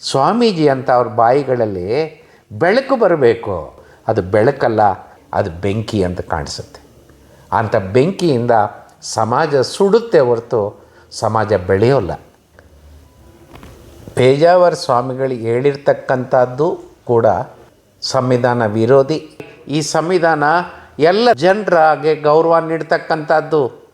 ಸ್ವಾಮೀಜಿ ಅಂತ ಅವ್ರ ಬಾಯಿಗಳಲ್ಲಿ ಬೆಳಕು ಬರಬೇಕು. ಅದು ಬೆಳಕಲ್ಲ, ಅದು ಬೆಂಕಿ ಅಂತ ಕಾಣಿಸುತ್ತೆ. ಅಂಥ ಬೆಂಕಿಯಿಂದ ಸಮಾಜ ಸುಡುತ್ತೆ ಹೊರತು ಸಮಾಜ ಬೆಳೆಯೋಲ್ಲ ಪೇಜಾವರ ಸ್ವಾಮಿಗಳು ಹೇಳಿರ್ತಕ್ಕಂಥದ್ದು ಕೂಡ ಸಂವಿಧಾನ ವಿರೋಧಿ. ಈ ಸಂವಿಧಾನ ಎಲ್ಲ ಜನರಾಗೆ ಗೌರವ ನೀಡ್ತಕ್ಕಂಥದ್ದು.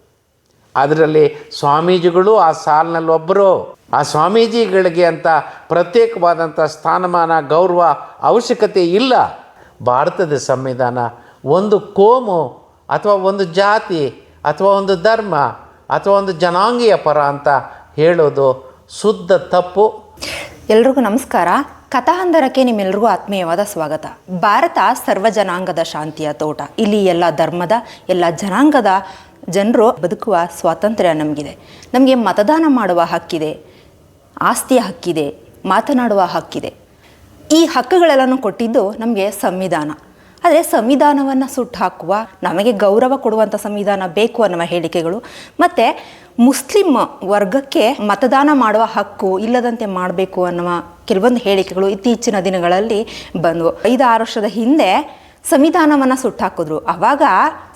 ಅದರಲ್ಲಿ ಸ್ವಾಮೀಜಿಗಳು ಆ ಸಾಲಿನಲ್ಲಿ ಒಬ್ಬರು ಆ ಸ್ವಾಮೀಜಿಗಳಿಗೆ ಅಂತ ಪ್ರತ್ಯೇಕವಾದಂಥ ಸ್ಥಾನಮಾನ, ಗೌರವ, ಅವಶ್ಯಕತೆ ಇಲ್ಲ. ಭಾರತದ ಸಂವಿಧಾನ ಒಂದು ಕೋಮು ಅಥವಾ ಒಂದು ಜಾತಿ ಅಥವಾ ಒಂದು ಧರ್ಮ ಅಥವಾ ಒಂದು ಜನಾಂಗೀಯ ಪರ ಅಂತ ಹೇಳೋದು ಶುದ್ಧ ತಪ್ಪು. ಎಲ್ರಿಗೂ ನಮಸ್ಕಾರ. ಕಥಾಹಂದರಕ್ಕೆ ನಿಮ್ಮೆಲ್ಲರಿಗೂ ಆತ್ಮೀಯವಾದ ಸ್ವಾಗತ. ಭಾರತ ಸರ್ವ ಜನಾಂಗದ ಶಾಂತಿಯ ತೋಟ. ಇಲ್ಲಿ ಎಲ್ಲ ಧರ್ಮದ, ಎಲ್ಲ ಜನಾಂಗದ ಜನರು ಬದುಕುವ ಸ್ವಾತಂತ್ರ್ಯ ನಮಗಿದೆ. ನಮಗೆ ಮತದಾನ ಮಾಡುವ ಹಕ್ಕಿದೆ. ಆಸ್ತಿಯ ಹಕ್ಕಿದೆ, ಮಾತನಾಡುವ ಹಕ್ಕಿದೆ. ಈ ಹಕ್ಕುಗಳೆಲ್ಲನೂ ಕೊಟ್ಟಿದ್ದು ನಮಗೆ ಸಂವಿಧಾನ. ಆದರೆ ಸಂವಿಧಾನವನ್ನು ಸುಟ್ಟು ಹಾಕುವ, ನಮಗೆ ಗೌರವ ಕೊಡುವಂಥ ಸಂವಿಧಾನ ಬೇಕು ಅನ್ನುವ ಹೇಳಿಕೆಗಳು, ಮತ್ತು ಮುಸ್ಲಿಂ ವರ್ಗಕ್ಕೆ ಮತದಾನ ಮಾಡುವ ಹಕ್ಕು ಇಲ್ಲದಂತೆ ಮಾಡಬೇಕು ಅನ್ನುವ ಕೆಲವೊಂದು ಹೇಳಿಕೆಗಳು ಇತ್ತೀಚಿನ ದಿನಗಳಲ್ಲಿ ಬಂದವು. ಐದು ಆರು ವರ್ಷದ ಹಿಂದೆ ಸಂವಿಧಾನವನ್ನು ಸುಟ್ಟಾಕಿದ್ರು ಆವಾಗ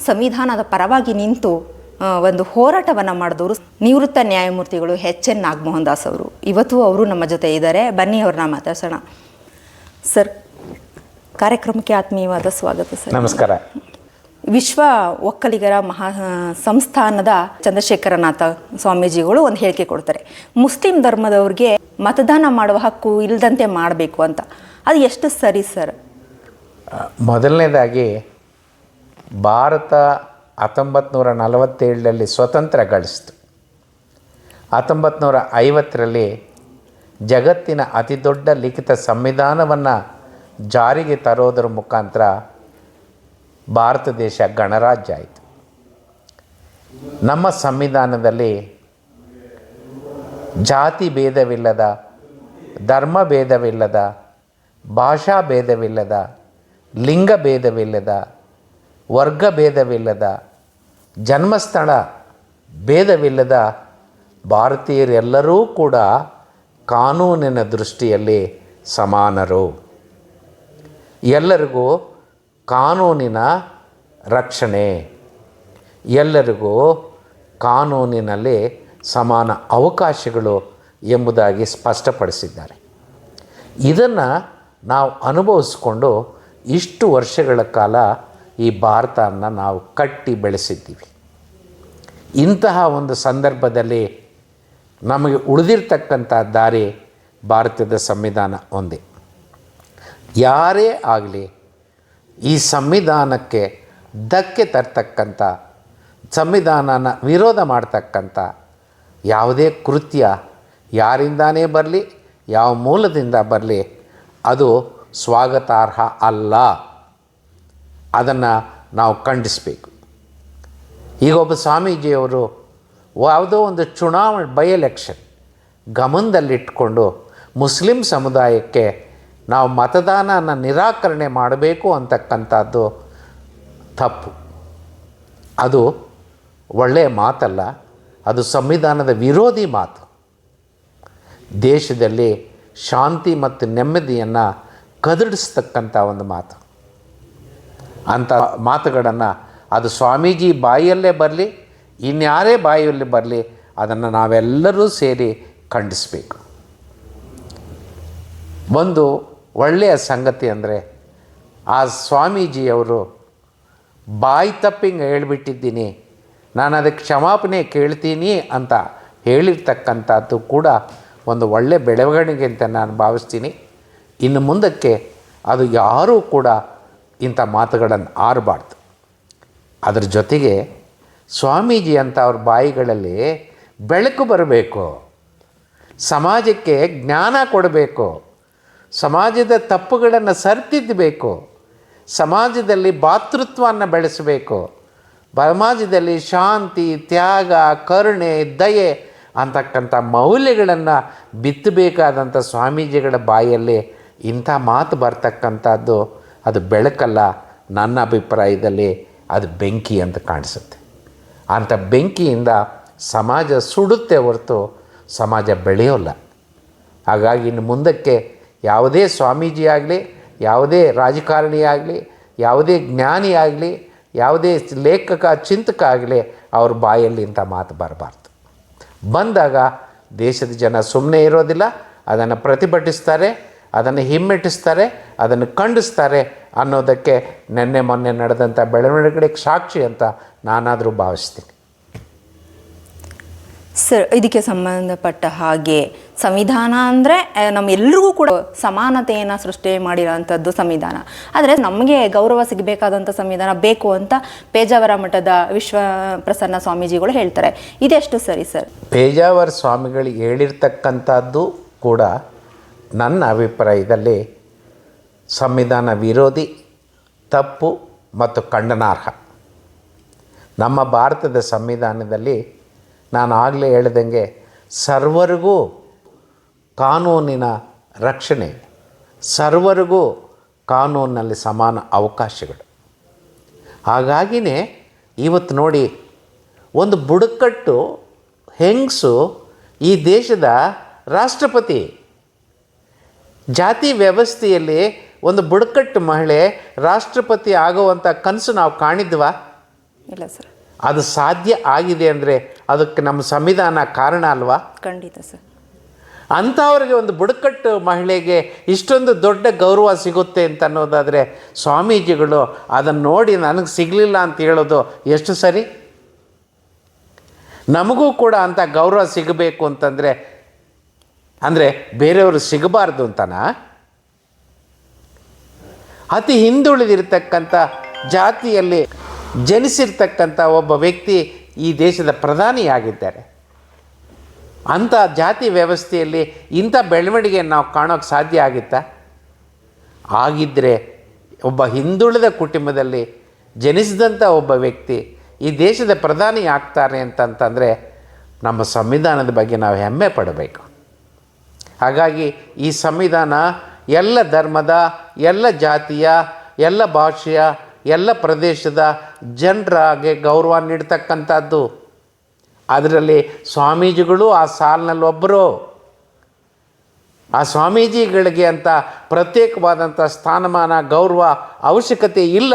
ಸಂವಿಧಾನದ ಪರವಾಗಿ ನಿಂತು ಒಂದು ಹೋರಾಟವನ್ನು ಮಾಡಿದವರು ನಿವೃತ್ತ ನ್ಯಾಯಮೂರ್ತಿಗಳು ಎಚ್ ಎನ್ ನಾಗಮೋಹನ್ ದಾಸ್ ಅವರು. ಇವತ್ತು ಅವರು ನಮ್ಮ ಜೊತೆ ಇದ್ದಾರೆ. ಬನ್ನಿ ಅವ್ರನ್ನ ಮಾತಾಡ್ಸೋಣ. ಸರ್ ಕಾರ್ಯಕ್ರಮಕ್ಕೆ ಆತ್ಮೀಯವಾದ ಸ್ವಾಗತ ಸರ್. ನಮಸ್ಕಾರ. ವಿಶ್ವ ಒಕ್ಕಲಿಗರ ಮಹಾ ಸಂಸ್ಥಾನದ ಚಂದ್ರಶೇಖರನಾಥ ಸ್ವಾಮೀಜಿಗಳು ಒಂದು ಹೇಳಿಕೆ ಕೊಡ್ತಾರೆ. ಮುಸ್ಲಿಂ ಧರ್ಮದವ್ರಿಗೆ ಮತದಾನ ಮಾಡುವ ಹಕ್ಕು ಇಲ್ಲದಂತೆ ಮಾಡಬೇಕು ಅಂತ. ಅದು ಎಷ್ಟು ಸರಿ ಸರ್? ಮೊದಲನೇದಾಗಿ ಭಾರತ ಹತ್ತೊಂಬತ್ತು ನೂರ ನಲವತ್ತೇಳರಲ್ಲಿ ಸ್ವತಂತ್ರ ಗಳಿಸ್ತು ಹತ್ತೊಂಬತ್ತು ನೂರ ಐವತ್ತರಲ್ಲಿ ಜಗತ್ತಿನ ಅತಿದೊಡ್ಡ ಲಿಖಿತ ಸಂವಿಧಾನವನ್ನು ಜಾರಿಗೆ ತರೋದರ ಮುಖಾಂತರ ಭಾರತ ದೇಶ ಗಣರಾಜ್ಯ ಆಯಿತು. ನಮ್ಮ ಸಂವಿಧಾನದಲ್ಲಿ ಜಾತಿ ಭೇದವಿಲ್ಲದ, ಧರ್ಮ ಭೇದವಿಲ್ಲದ, ಭಾಷಾ ಭೇದವಿಲ್ಲದ, ಲಿಂಗ ಭೇದವಿಲ್ಲದ, ವರ್ಗ ಭೇದವಿಲ್ಲದ ಜನ್ಮಸ್ಥಳ ಭೇದವಿಲ್ಲದ ಭಾರತೀಯರೆಲ್ಲರೂ ಕೂಡ ಕಾನೂನಿನ ದೃಷ್ಟಿಯಲ್ಲಿ ಸಮಾನರು. ಎಲ್ಲರಿಗೂ ಕಾನೂನಿನ ರಕ್ಷಣೆ. ಎಲ್ಲರಿಗೂ ಕಾನೂನಿನಲ್ಲಿ ಸಮಾನ ಅವಕಾಶಗಳು ಎಂಬುದಾಗಿ ಸ್ಪಷ್ಟಪಡಿಸಿದ್ದಾರೆ. ಇದನ್ನು ನಾವು ಅನುಭವಿಸ್ಕೊಂಡು ಇಷ್ಟು ವರ್ಷಗಳ ಕಾಲ ಈ ಭಾರತವನ್ನು ನಾವು ಕಟ್ಟಿ ಬೆಳೆಸಿದ್ದೀವಿ. ಇಂತಹ ಒಂದು ಸಂದರ್ಭದಲ್ಲಿ ನಮಗೆ ಉಳಿದಿರ್ತಕ್ಕಂಥ ದಾರಿ ಭಾರತದ ಸಂವಿಧಾನ ಒಂದೇ. ಯಾರೇ ಆಗಲಿ ಈ ಸಂವಿಧಾನಕ್ಕೆ ಧಕ್ಕೆ ತರ್ತಕ್ಕಂಥ, ಸಂವಿಧಾನನ ವಿರೋಧ ಮಾಡ್ತಕ್ಕಂಥ ಯಾವುದೇ ಕೃತ್ಯ ಯಾರಿಂದಾನೇ ಬರಲಿ, ಯಾವ ಮೂಲದಿಂದ ಬರಲಿ, ಅದು ಸ್ವಾಗತಾರ್ಹ ಅಲ್ಲ. ಅದನ್ನು ನಾವು ಖಂಡಿಸಬೇಕು. ಈಗ ಒಬ್ಬ ಸ್ವಾಮೀಜಿಯವರು ಯಾವುದೋ ಒಂದು ಚುನಾವಣೆ ಬೈ ಎಲೆಕ್ಷನ್ ಗಮನದಲ್ಲಿಟ್ಕೊಂಡು ಮುಸ್ಲಿಂ ಸಮುದಾಯಕ್ಕೆ ನಾವು ಮತದಾನನ ನಿರಾಕರಣೆ ಮಾಡಬೇಕು ಅಂತಕ್ಕಂಥದ್ದು ತಪ್ಪು. ಅದು ಒಳ್ಳೆಯ ಮಾತಲ್ಲ, ಅದು ಸಂವಿಧಾನದ ವಿರೋಧಿ ಮಾತು. ದೇಶದಲ್ಲಿ ಶಾಂತಿ ಮತ್ತು ನೆಮ್ಮದಿಯನ್ನು ಕದಡಿಸ್ತಕ್ಕಂಥ ಒಂದು ಮಾತು. ಅಂಥ ಮಾತುಗಳನ್ನು ಅದು ಸ್ವಾಮೀಜಿ ಬಾಯಿಯಲ್ಲೇ ಬರಲಿ, ಇನ್ಯಾರೇ ಬಾಯಿಯಲ್ಲಿ ಬರಲಿ, ಅದನ್ನು ನಾವೆಲ್ಲರೂ ಸೇರಿ ಖಂಡಿಸಬೇಕು. ಒಂದು ಒಳ್ಳೆಯ ಸಂಗತಿ ಅಂದರೆ ಆ ಸ್ವಾಮೀಜಿಯವರು ಬಾಯಿ ತಪ್ಪಿಂಗ್ ಹೇಳಿಬಿಟ್ಟಿದ್ದೀನಿ, ನಾನು ಅದಕ್ಕೆ ಕ್ಷಮಾಪಣೆ ಕೇಳ್ತೀನಿ ಅಂತ ಹೇಳಿರ್ತಕ್ಕಂಥದ್ದು ಕೂಡ ಒಂದು ಒಳ್ಳೆಯ ಬೆಳವಣಿಗೆ ಅಂತ ನಾನು ಭಾವಿಸ್ತೀನಿ. ಇನ್ನು ಮುಂದಕ್ಕೆ ಅದು ಯಾರೂ ಕೂಡ ಇಂಥ ಮಾತುಗಳನ್ನು ಆರಬಾರ್ದು. ಅದ್ರ ಜೊತೆಗೆ ಸ್ವಾಮೀಜಿ ಅಂತ ಅವ್ರ ಬಾಯಿಗಳಲ್ಲಿ ಬೆಳಕು ಬರಬೇಕು. ಸಮಾಜಕ್ಕೆ ಜ್ಞಾನ ಕೊಡಬೇಕು. ಸಮಾಜದ ತಪ್ಪುಗಳನ್ನು ಸರ್ತಿದ್ದಬೇಕು ಸಮಾಜದಲ್ಲಿ ಭಾತೃತ್ವವನ್ನು ಬೆಳೆಸಬೇಕು. ಸಮಾಜದಲ್ಲಿ ಶಾಂತಿ, ತ್ಯಾಗ, ಕರುಣೆ, ದಯೆ ಅಂತಕ್ಕಂಥ ಮೌಲ್ಯಗಳನ್ನು ಬಿತ್ತಬೇಕಾದಂಥ ಸ್ವಾಮೀಜಿಗಳ ಬಾಯಲ್ಲಿ ಇಂಥ ಮಾತು ಬರ್ತಕ್ಕಂಥದ್ದು ಅದು ಬೆಳಕಲ್ಲ, ನನ್ನ ಅಭಿಪ್ರಾಯದಲ್ಲಿ ಅದು ಬೆಂಕಿ ಅಂತ ಕಾಣಿಸುತ್ತೆ. ಅಂಥ ಬೆಂಕಿಯಿಂದ ಸಮಾಜ ಸುಡುತ್ತೆ ಹೊರತು ಸಮಾಜ ಬೆಳೆಯೋಲ್ಲ. ಹಾಗಾಗಿ ಇನ್ನು ಮುಂದಕ್ಕೆ ಯಾವುದೇ ಸ್ವಾಮೀಜಿ ಆಗಲಿ, ಯಾವುದೇ ರಾಜಕಾರಣಿ ಆಗಲಿ, ಯಾವುದೇ ಜ್ಞಾನಿ ಆಗಲಿ, ಯಾವುದೇ ಲೇಖಕ, ಚಿಂತಕ ಆಗಲಿ ಅವ್ರ ಬಾಯಲ್ಲಿ ಇಂಥ ಮಾತು ಬರಬಾರ್ದು. ಬಂದಾಗ ದೇಶದ ಜನ ಸುಮ್ಮನೆ ಇರೋದಿಲ್ಲ, ಅದನ್ನು ಪ್ರತಿಭಟಿಸ್ತಾರೆ ಅದನ್ನು ಹಿಮ್ಮೆಟ್ಟಿಸ್ತಾರೆ ಅದನ್ನು ಖಂಡಿಸ್ತಾರೆ ಅನ್ನೋದಕ್ಕೆ ನಿನ್ನೆ ಮೊನ್ನೆ ನಡೆದಂಥ ಬೆಳವಣಿಗೆಗೆ ಸಾಕ್ಷಿ ಅಂತ ನಾನಾದರೂ ಭಾವಿಸ್ತೀನಿ. ಸರ್ ಇದಕ್ಕೆ ಸಂಬಂಧಪಟ್ಟ ಹಾಗೆ ಸಂವಿಧಾನ ಅಂದರೆ ನಮ್ಮೆಲ್ಲರಿಗೂ ಕೂಡ ಸಮಾನತೆಯನ್ನು ಸೃಷ್ಟಿ ಮಾಡಿರೋಂಥದ್ದು ಸಂವಿಧಾನ. ಆದರೆ ನಮಗೆ ಗೌರವ ಸಿಗಬೇಕಾದಂಥ ಸಂವಿಧಾನ ಬೇಕು ಅಂತ ಪೇಜಾವರ ಮಠದ ವಿಶ್ವ ಪ್ರಸನ್ನ ಸ್ವಾಮೀಜಿಗಳು ಹೇಳ್ತಾರೆ. ಇದೆಷ್ಟು ಸರಿ ಸರ್? ಪೇಜಾವರ ಸ್ವಾಮಿಗಳು ಹೇಳಿರ್ತಕ್ಕಂಥದ್ದು ಕೂಡ ನನ್ನ ಅಭಿಪ್ರಾಯದಲ್ಲಿ ಸಂವಿಧಾನ ವಿರೋಧಿ, ತಪ್ಪು ಮತ್ತು ಖಂಡನಾರ್ಹ. ನಮ್ಮ ಭಾರತದ ಸಂವಿಧಾನದಲ್ಲಿ ನಾನು ಆಗಲೇ ಹೇಳ್ದಂಗೆ ಸರ್ವರಿಗೂ ಕಾನೂನಿನ ರಕ್ಷಣೆ, ಸರ್ವರಿಗೂ ಕಾನೂನಿನಲ್ಲಿ ಸಮಾನ ಅವಕಾಶಗಳು. ಹಾಗಾಗಿನೇ ಇವತ್ತು ನೋಡಿ ಒಂದು ಬುಡಕಟ್ಟು ಹೆಂಗಸು ಈ ದೇಶದ ರಾಷ್ಟ್ರಪತಿ ಜಾತಿ ವ್ಯವಸ್ಥೆಯಲ್ಲಿ ಒಂದು ಬುಡಕಟ್ಟು ಮಹಿಳೆ ರಾಷ್ಟ್ರಪತಿ ಆಗುವಂಥ ಕನಸು ನಾವು ಕಾಣಿದ್ವಾ? ಇಲ್ಲ ಸರ್. ಅದು ಸಾಧ್ಯ ಆಗಿದೆ ಅಂದರೆ ಅದಕ್ಕೆ ನಮ್ಮ ಸಂವಿಧಾನ ಕಾರಣ ಅಲ್ವಾ? ಖಂಡಿತ ಸರ್. ಅಂಥವ್ರಿಗೆ ಒಂದು ಬುಡಕಟ್ಟು ಮಹಿಳೆಗೆ ಇಷ್ಟೊಂದು ದೊಡ್ಡ ಗೌರವ ಸಿಗುತ್ತೆ ಅಂತ ಅನ್ನೋದಾದರೆ ಸ್ವಾಮೀಜಿಗಳು ಅದನ್ನು ನೋಡಿ ನನಗೆ ಸಿಗಲಿಲ್ಲ ಅಂತ ಹೇಳೋದು ಎಷ್ಟು ಸರಿ? ನಮಗೂ ಕೂಡ ಅಂಥ ಗೌರವ ಸಿಗಬೇಕು ಅಂತಂದರೆ ಅಂದರೆ ಬೇರೆಯವರು ಸಿಗಬಾರ್ದು ಅಂತನಾ? ಅತಿ ಹಿಂದುಳಿದಿರ್ತಕ್ಕಂಥ ಜಾತಿಯಲ್ಲಿ ಜನಿಸಿರ್ತಕ್ಕಂಥ ಒಬ್ಬ ವ್ಯಕ್ತಿ ಈ ದೇಶದ ಪ್ರಧಾನಿಯಾಗಿದ್ದಾರೆ. ಅಂಥ ಜಾತಿ ವ್ಯವಸ್ಥೆಯಲ್ಲಿ ಇಂಥ ಬೆಳವಣಿಗೆಯನ್ನು ನಾವು ಕಾಣೋಕ್ಕೆ ಸಾಧ್ಯ ಆಗಿತ್ತಾ? ಆಗಿದ್ದರೆ ಒಬ್ಬ ಹಿಂದುಳಿದ ಕುಟುಂಬದಲ್ಲಿ ಜನಿಸಿದಂಥ ಒಬ್ಬ ವ್ಯಕ್ತಿ ಈ ದೇಶದ ಪ್ರಧಾನಿ ಆಗ್ತಾರೆ ಅಂತಂತಂದರೆ ನಮ್ಮ ಸಂವಿಧಾನದ ಬಗ್ಗೆ ನಾವು ಹೆಮ್ಮೆ ಪಡಬೇಕು. ಹಾಗಾಗಿ ಈ ಸಂವಿಧಾನ ಎಲ್ಲ ಧರ್ಮದ, ಎಲ್ಲ ಜಾತಿಯ, ಎಲ್ಲ ಭಾಷೆಯ, ಎಲ್ಲ ಪ್ರದೇಶದ ಜನರಾಗೆ ಗೌರವ ನೀಡ್ತಕ್ಕಂಥದ್ದು. ಅದರಲ್ಲಿ ಸ್ವಾಮೀಜಿಗಳು ಆ ಸಾಲಿನಲ್ಲಿ ಒಬ್ಬರು ಆ ಸ್ವಾಮೀಜಿಗಳಿಗೆ ಅಂತ ಪ್ರತ್ಯೇಕವಾದಂಥ ಸ್ಥಾನಮಾನ, ಗೌರವ ಅವಶ್ಯಕತೆ ಇಲ್ಲ.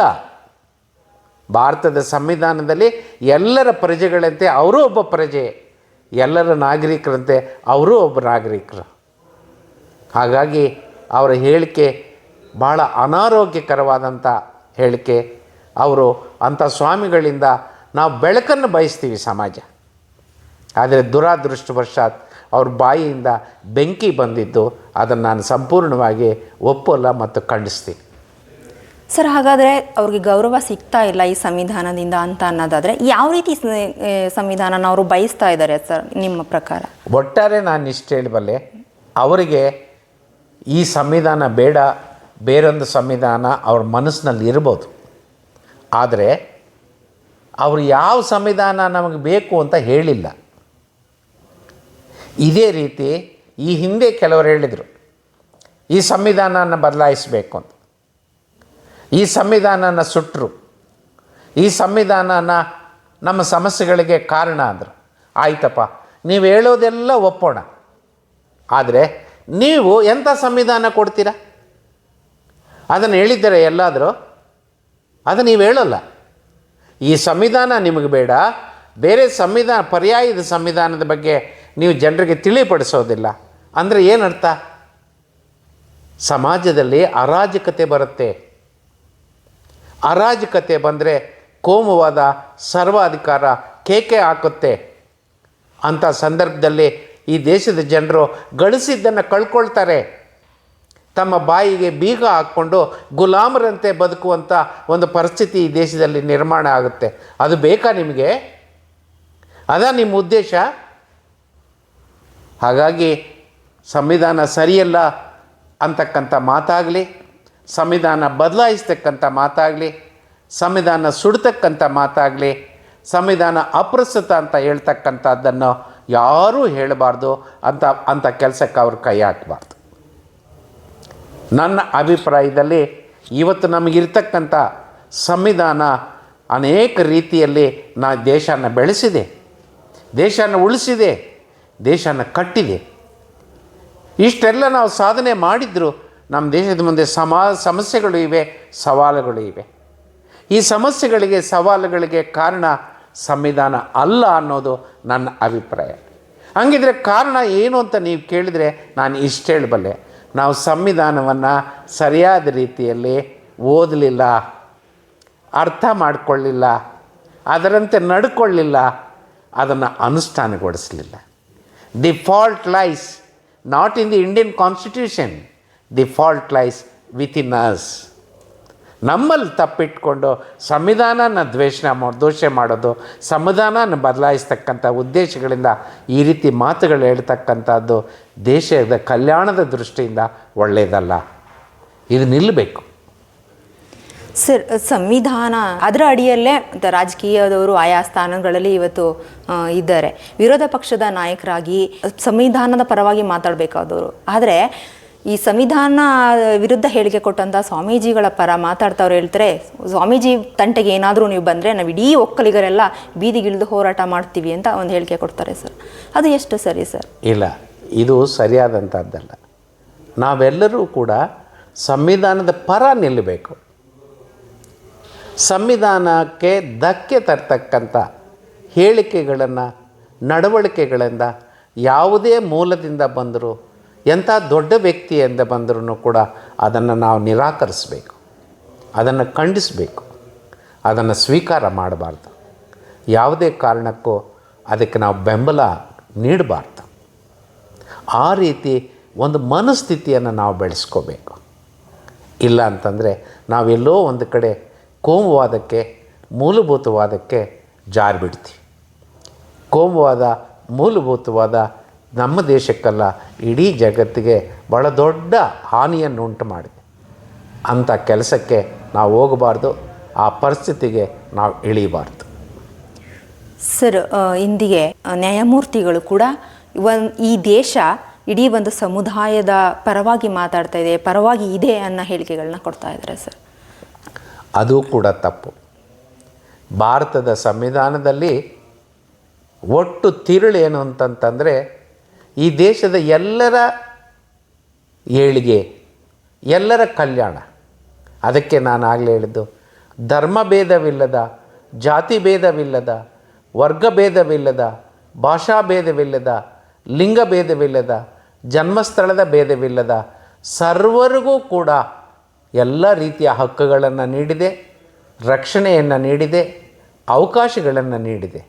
ಭಾರತದ ಸಂವಿಧಾನದಲ್ಲಿ ಎಲ್ಲರ ಪ್ರಜೆಗಳಂತೆ ಅವರೂ ಒಬ್ಬ ಪ್ರಜೆ, ಎಲ್ಲರ ನಾಗರಿಕರಂತೆ ಅವರೂ ಒಬ್ಬ ನಾಗರಿಕರು. ಹಾಗಾಗಿ ಅವರ ಹೇಳಿಕೆ ಭಾಳ ಅನಾರೋಗ್ಯಕರವಾದಂಥ ಹೇಳಿಕೆ. ಅವರು ಅಂಥ ಸ್ವಾಮಿಗಳಿಂದ ನಾವು ಬೆಳಕನ್ನು ಬಯಸ್ತೀವಿ ಸಮಾಜ. ಆದರೆ ದುರಾದೃಷ್ಟವಶಾತ್ ಅವ್ರ ಬಾಯಿಯಿಂದ ಬೆಂಕಿ ಬಂದಿದ್ದು ಅದನ್ನು ನಾನು ಸಂಪೂರ್ಣವಾಗಿ ಒಪ್ಪಲ್ಲ ಮತ್ತು ಖಂಡಿಸ್ತೀನಿ. ಸರ್ ಹಾಗಾದರೆ ಅವ್ರಿಗೆ ಗೌರವ ಸಿಗ್ತಾ ಇಲ್ಲ ಈ ಸಂವಿಧಾನದಿಂದ ಅಂತ ಅನ್ನೋದಾದರೆ ಯಾವ ರೀತಿ ಸಂವಿಧಾನನ ಅವರು ಬಯಸ್ತಾ ಇದ್ದಾರೆ ಸರ್ ನಿಮ್ಮ ಪ್ರಕಾರ? ಒಟ್ಟಾರೆ ನಾನು ಇಷ್ಟು ಹೇಳಬಲ್ಲೆ ಅವರಿಗೆ ಈ ಸಂವಿಧಾನ ಬೇಡ, ಬೇರೊಂದು ಸಂವಿಧಾನ ಅವ್ರ ಮನಸ್ಸಿನಲ್ಲಿ ಇರ್ಬೋದು. ಆದರೆ ಅವರು ಯಾವ ಸಂವಿಧಾನ ನಮಗೆ ಬೇಕು ಅಂತ ಹೇಳಿಲ್ಲ. ಇದೇ ರೀತಿ ಈ ಹಿಂದೆ ಕೆಲವರು ಹೇಳಿದರು, ಈ ಸಂವಿಧಾನನ ಬದಲಾಯಿಸಬೇಕು ಅಂತ. ಈ ಸಂವಿಧಾನನ ಸುಟ್ಟರು ಈ ಸಂವಿಧಾನನ ನಮ್ಮ ಸಮಸ್ಯೆಗಳಿಗೆ ಕಾರಣ ಅಂದರು. ಆಯ್ತಪ್ಪ, ನೀವು ಹೇಳೋದೆಲ್ಲ ಒಪ್ಪೋಣ. ಆದರೆ ನೀವು ಎಂಥ ಸಂವಿಧಾನ ಕೊಡ್ತೀರಾ? ಅದನ್ನು ಹೇಳಿದ್ದಾರೆ ಎಲ್ಲಾದರೂ, ಅದು ನೀವು ಹೇಳಲ್ಲ. ಈ ಸಂವಿಧಾನ ನಿಮಗೆ ಬೇಡ. ಬೇರೆ ಸಂವಿಧಾನ, ಪರ್ಯಾಯದ ಸಂವಿಧಾನದ ಬಗ್ಗೆ ನೀವು ಜನರಿಗೆ ತಿಳಿಪಡಿಸೋದಿಲ್ಲ. ಅಂದರೆ ಏನರ್ಥ? ಸಮಾಜದಲ್ಲಿ ಅರಾಜಕತೆ ಬರುತ್ತೆ. ಅರಾಜಕತೆ ಬಂದರೆ ಕೋಮುವಾದ ಸರ್ವಾಧಿಕಾರ ಕೇಕೆ ಹಾಕುತ್ತೆ. ಅಂಥ ಸಂದರ್ಭದಲ್ಲಿ ಈ ದೇಶದ ಜನರು ಗಳಿಸಿದ್ದನ್ನು ಕಳ್ಕೊಳ್ತಾರೆ. ತಮ್ಮ ಬಾಯಿಗೆ ಬೀಗ ಹಾಕ್ಕೊಂಡು ಗುಲಾಮರಂತೆ ಬದುಕುವಂಥ ಒಂದು ಪರಿಸ್ಥಿತಿ ಈ ದೇಶದಲ್ಲಿ ನಿರ್ಮಾಣ ಆಗುತ್ತೆ. ಅದು ಬೇಕಾ ನಿಮಗೆ? ಅದ ನಿಮ್ಮ ಉದ್ದೇಶ? ಹಾಗಾಗಿ ಸಂವಿಧಾನ ಸರಿಯಲ್ಲ ಅಂತಕ್ಕಂಥ ಮಾತಾಗಲಿ, ಸಂವಿಧಾನ ಬದಲಾಯಿಸ್ತಕ್ಕಂಥ ಮಾತಾಗಲಿ, ಸಂವಿಧಾನ ಸುಡ್ತಕ್ಕಂಥ ಮಾತಾಗಲಿ, ಸಂವಿಧಾನ ಅಪ್ರಸ್ತುತ ಅಂತ ಹೇಳ್ತಕ್ಕಂಥದ್ದನ್ನು ಯಾರೂ ಹೇಳಬಾರ್ದು ಅಂತ ಅಂಥ ಕೆಲಸಕ್ಕೆ ಅವ್ರು ಕೈ ಹಾಕಬಾರ್ದು. ನನ್ನ ಅಭಿಪ್ರಾಯದಲ್ಲಿ ಇವತ್ತು ನಮಗಿರ್ತಕ್ಕಂಥ ಸಂವಿಧಾನ ಅನೇಕ ರೀತಿಯಲ್ಲಿ ನಾ ದೇಶನ ಬೆಳೆಸಿದೆ, ದೇಶನ ಉಳಿಸಿದೆ, ದೇಶನ ಕಟ್ಟಿದೆ. ಇಷ್ಟೆಲ್ಲ ನಾವು ಸಾಧನೆ ಮಾಡಿದ್ರು ನಮ್ಮ ದೇಶದ ಮುಂದೆ ಸಮಾ, ಸಮಸ್ಯೆಗಳು ಇವೆ, ಸವಾಲುಗಳು ಇವೆ. ಈ ಸಮಸ್ಯೆಗಳಿಗೆ, ಸವಾಲುಗಳಿಗೆ ಕಾರಣ ಸಂವಿಧಾನ ಅಲ್ಲ ಅನ್ನೋದು ನನ್ನ ಅಭಿಪ್ರಾಯ. ಹಂಗಿದ್ರೆ ಕಾರಣ ಏನು ಅಂತ ನೀವು ಕೇಳಿದರೆ ನಾನು ಇಷ್ಟು ಹೇಳಬಲ್ಲೆ. ನಾವು ಸಂವಿಧಾನವನ್ನು ಸರಿಯಾದ ರೀತಿಯಲ್ಲಿ ಓದಲಿಲ್ಲ, ಅರ್ಥ ಮಾಡಿಕೊಳ್ಳಿಲ್ಲ, ಅದರಂತೆ ನಡ್ಕೊಳ್ಳಿಲ್ಲ, ಅದನ್ನು ಅನುಷ್ಠಾನಗೊಳಿಸಲಿಲ್ಲ. The fault lies not in the Indian constitution the fault lies within us ನಮ್ಮಲ್ಲಿ ತಪ್ಪಿಟ್ಕೊಂಡು ಸಂವಿಧಾನನ ದ್ವೇಷ ದೋಷ ಮಾಡೋದು, ಸಂವಿಧಾನನ ಬದಲಾಯಿಸ್ತಕ್ಕಂಥ ಉದ್ದೇಶಗಳಿಂದ ಈ ರೀತಿ ಮಾತುಗಳು ಹೇಳ್ತಕ್ಕಂಥದ್ದು ದೇಶದ ಕಲ್ಯಾಣದ ದೃಷ್ಟಿಯಿಂದ ಒಳ್ಳೆಯದಲ್ಲ. ಇದು ನಿಲ್ಲಬೇಕು. ಸರ್, ಸಂವಿಧಾನ ಅದರ ಅಡಿಯಲ್ಲೇ ರಾಜಕೀಯದವರು ಆಯಾ ಸ್ಥಾನಗಳಲ್ಲಿ ಇವತ್ತು ಇದ್ದಾರೆ. ವಿರೋಧ ಪಕ್ಷದ ನಾಯಕರಾಗಿ ಸಂವಿಧಾನದ ಪರವಾಗಿ ಮಾತಾಡಬೇಕಾದವರು. ಆದರೆ ಈ ಸಂವಿಧಾನ ವಿರುದ್ಧ ಹೇಳಿಕೆ ಕೊಟ್ಟಂಥ ಸ್ವಾಮೀಜಿಗಳ ಪರ ಮಾತಾಡ್ತಾವ್ರು ಹೇಳ್ತಾರೆ, ಸ್ವಾಮೀಜಿ ತಂಟೆಗೆ ಏನಾದರೂ ನೀವು ಬಂದರೆ ನಾವು ಇಡೀ ಒಕ್ಕಲಿಗರೆಲ್ಲ ಬೀದಿಗಿಳಿದು ಹೋರಾಟ ಮಾಡ್ತೀವಿ ಅಂತ ಒಂದು ಹೇಳಿಕೆ ಕೊಡ್ತಾರೆ ಸರ್. ಅದು ಎಷ್ಟು ಸರಿ ಸರ್? ಇಲ್ಲ, ಇದು ಸರಿಯಾದಂಥದ್ದಲ್ಲ ನಾವೆಲ್ಲರೂ ಕೂಡ ಸಂವಿಧಾನದ ಪರ ನಿಲ್ಲಬೇಕು ಸಂವಿಧಾನಕ್ಕೆ ಧಕ್ಕೆ ತರ್ತಕ್ಕಂಥ ಹೇಳಿಕೆಗಳನ್ನು, ನಡವಳಿಕೆಗಳಿಂದ ಯಾವುದೇ ಮೂಲದಿಂದ ಬಂದರೂ ಎಂಥ ದೊಡ್ಡ ವ್ಯಕ್ತಿ ಎಂದ ಬಂದರೂ ಕೂಡ ಅದನ್ನು ನಾವು ನಿರಾಕರಿಸಬೇಕು. ಅದನ್ನು ಖಂಡಿಸಬೇಕು. ಅದನ್ನು ಸ್ವೀಕಾರ ಮಾಡಬಾರ್ದು. ಯಾವುದೇ ಕಾರಣಕ್ಕೂ ಅದಕ್ಕೆ ನಾವು ಬೆಂಬಲ ನೀಡಬಾರ್ದು. ಆ ರೀತಿ ಒಂದು ಮನಸ್ಥಿತಿಯನ್ನು ನಾವು ಬೆಳೆಸ್ಕೋಬೇಕು. ಇಲ್ಲ ಅಂತಂದರೆ ನಾವೆಲ್ಲೋ ಒಂದು ಕಡೆ ಕೋಮುವಾದಕ್ಕೆ, ಮೂಲಭೂತವಾದಕ್ಕೆ ಜಾರಿಬಿಡ್ತೀವಿ. ಕೋಮುವಾದ, ಮೂಲಭೂತವಾದ ನಮ್ಮ ದೇಶಕ್ಕಲ್ಲ ಇಡೀ ಜಗತ್ತಿಗೆ ಬಹಳ ದೊಡ್ಡ ಹಾನಿಯನ್ನು ಉಂಟು ಮಾಡಿದೆ. ಅಂಥ ಕೆಲಸಕ್ಕೆ ನಾವು ಹೋಗಬಾರ್ದು ಆ ಪರಿಸ್ಥಿತಿಗೆ ನಾವು ಇಳಿಬಾರ್ದು. ಸರ್ ಇಂದಿಗೆ ನ್ಯಾಯಮೂರ್ತಿಗಳು ಕೂಡ ಒನ್ ಈ ದೇಶ ಇಡೀ ಒಂದು ಸಮುದಾಯದ ಪರವಾಗಿ ಮಾತಾಡ್ತಾ ಇದೆ ಪರವಾಗಿ ಇದೆ ಅನ್ನೋ ಹೇಳಿಕೆಗಳನ್ನ ಕೊಡ್ತಾ ಇದ್ದಾರೆ ಸರ್. ಅದು ಕೂಡ ತಪ್ಪು. ಭಾರತದ ಸಂವಿಧಾನದಲ್ಲಿ ಒಟ್ಟು ತಿರುಳು ಏನು ಅಂತಂತಂದರೆ ಈ ದೇಶದ ಎಲ್ಲರ ಏಳಿಗೆ, ಎಲ್ಲರ ಕಲ್ಯಾಣ. ಅದಕ್ಕೆ ನಾನು ಆಗಲೇ ಹೇಳಿದ್ದು, ಧರ್ಮ ಭೇದವಿಲ್ಲದ, ಜಾತಿ ಭೇದವಿಲ್ಲದ, ವರ್ಗ ಭೇದವಿಲ್ಲದ, ಭಾಷಾ ಭೇದವಿಲ್ಲದ, ಲಿಂಗ ಭೇದವಿಲ್ಲದ, ಜನ್ಮಸ್ಥಳದ ಭೇದವಿಲ್ಲದ ಸರ್ವರಿಗೂ ಕೂಡ ಎಲ್ಲ ರೀತಿಯ ಹಕ್ಕುಗಳನ್ನು ನೀಡಿದೆ, ರಕ್ಷಣೆಯನ್ನು ನೀಡಿದೆ, ಅವಕಾಶಗಳನ್ನು ನೀಡಿದೆ.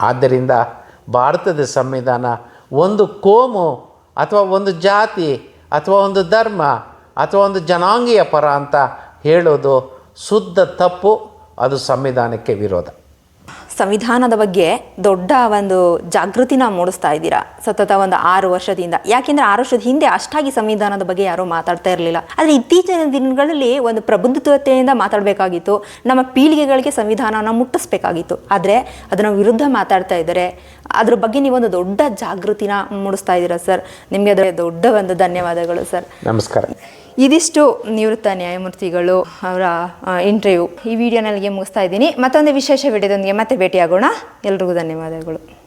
ಆದ್ದರಿಂದ ಭಾರತದ ಸಂವಿಧಾನ ಒಂದು ಕೋಮು ಅಥವಾ ಒಂದು ಜಾತಿ ಅಥವಾ ಒಂದು ಧರ್ಮ ಅಥವಾ ಒಂದು ಜನಾಂಗೀಯ ಪರ ಅಂತ ಹೇಳೋದು ಶುದ್ಧ ತಪ್ಪು, ಅದು ಸಂವಿಧಾನಕ್ಕೆ ವಿರೋಧ. ಸಂವಿಧಾನದ ಬಗ್ಗೆ ದೊಡ್ಡ ಒಂದು ಜಾಗೃತಿನ ಮೂಡಿಸ್ತಾ ಇದ್ದೀರಾ? ಸತತ ಒಂದು ಆರು ವರ್ಷದಿಂದ. ಯಾಕೆಂದ್ರೆ ಆರು ವರ್ಷದ ಹಿಂದೆ ಅಷ್ಟಾಗಿ ಸಂವಿಧಾನದ ಬಗ್ಗೆ ಯಾರೂ ಮಾತಾಡ್ತಾ ಇರಲಿಲ್ಲ. ಆದ್ರೆ ಇತ್ತೀಚಿನ ದಿನಗಳಲ್ಲಿ ಒಂದು ಪ್ರಬುದ್ಧತೆಯಿಂದ ಮಾತಾಡಬೇಕಾಗಿತ್ತು. ನಮ್ಮ ಪೀಳಿಗೆಗಳಿಗೆ ಸಂವಿಧಾನನ ಮುಟ್ಟಿಸ್ಬೇಕಾಗಿತ್ತು. ಆದ್ರೆ ಅದನ್ನ ವಿರುದ್ಧ ಮಾತಾಡ್ತಾ ಇದ್ದಾರೆ. ಅದ್ರ ಬಗ್ಗೆ ನೀವೊಂದು ದೊಡ್ಡ ಜಾಗೃತಿನ ಮೂಡಿಸ್ತಾ ಇದ್ದೀರಾ, ಸರ್? ನಿಮಗೆ ಅದರ ದೊಡ್ಡ ಒಂದು ಧನ್ಯವಾದಗಳು, ಸರ್. ನಮಸ್ಕಾರ. ಇದಿಷ್ಟು ನಿವೃತ್ತ ನ್ಯಾಯಮೂರ್ತಿಗಳು ಅವರ ಇಂಟರ್ವ್ಯೂ ಈ ವಿಡಿಯೋನಲ್ಲಿಗೆ ಮುಗಿಸ್ತಾ ಇದ್ದೀನಿ. ಮತ್ತೊಂದು ವಿಶೇಷ ವಿಡಿಯೋದೊಂದಿಗೆ ಮತ್ತೆ ಭೇಟಿಯಾಗೋಣ. ಎಲ್ರಿಗೂ ಧನ್ಯವಾದಗಳು.